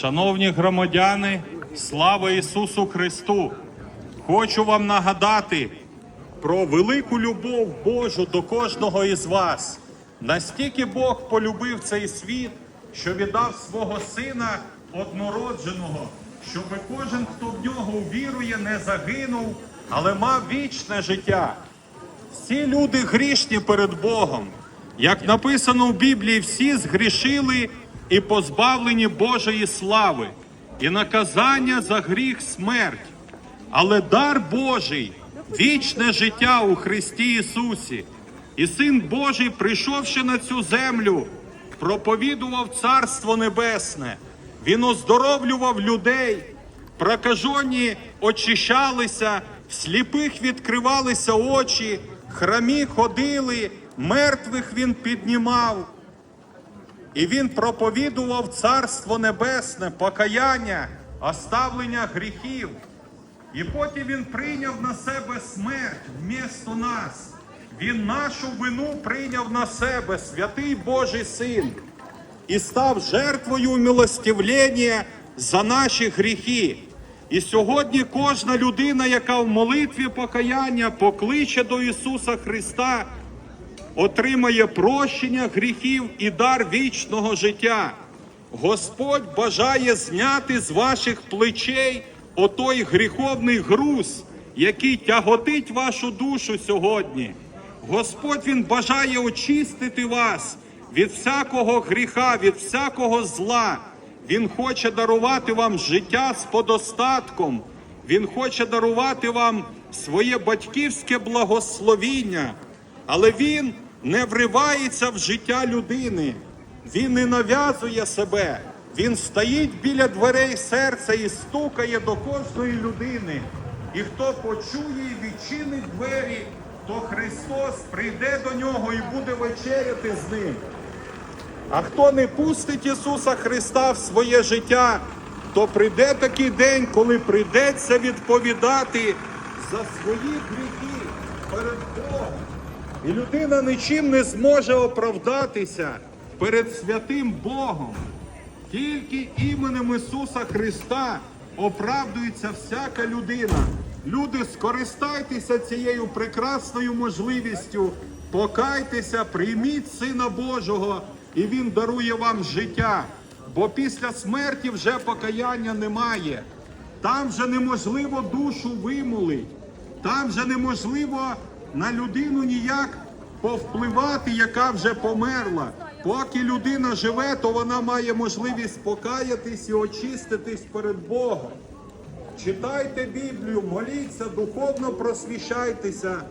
Шановні громадяни, слава Ісусу Христу! Хочу вам нагадати про велику любов Божу до кожного із вас. Настільки Бог полюбив цей світ, що віддав свого сина однородженого, щоб кожен, хто в нього вірує, не загинув, але мав вічне життя. Всі люди грішні перед Богом. Як написано в Біблії, всі згрішили і позбавлені Божої слави, і наказання за гріх смерть. Але дар Божий, вічне життя у Христі Ісусі. І Син Божий, прийшовши на цю землю, проповідував Царство Небесне. Він оздоровлював людей, прокажені очищалися, в сліпих відкривалися очі, храмі ходили, мертвих він піднімав. І він проповідував Царство Небесне, покаяння, оставлення гріхів. І потім він прийняв на себе смерть вмісто нас. Він нашу вину прийняв на себе, святий Божий Син, і став жертвою милостивлення за наші гріхи. І сьогодні кожна людина, яка в молитві покаяння покличе до Ісуса Христа, отримає прощення гріхів і дар вічного життя. Господь бажає зняти з ваших плечей отой гріховний груз, який тяготить вашу душу сьогодні. Господь Він бажає очистити вас від всякого гріха, від всякого зла. Він хоче дарувати вам життя з подостатком. Він хоче дарувати вам своє батьківське благословіння. Але він не вривається в життя людини, він не нав'язує себе. Він стоїть біля дверей серця і стукає до кожної людини. І хто почує і відчинить двері, то Христос прийде до нього і буде вечеряти з ним. А хто не пустить Ісуса Христа в своє життя, то прийде такий день, коли прийдеться відповідати за свої гріхи перед Богом. І людина нічим не зможе оправдатися перед святим Богом. Тільки іменем Ісуса Христа оправдується всяка людина. Люди, скористайтеся цією прекрасною можливістю, покайтеся, прийміть Сина Божого, і Він дарує вам життя. Бо після смерті вже покаяння немає. Там вже неможливо душу вимолить, там вже неможливо на людину ніяк повпливати, яка вже померла. Поки людина живе, то вона має можливість покаятись і очиститись перед Богом. Читайте Біблію, моліться, духовно просвіщайтеся.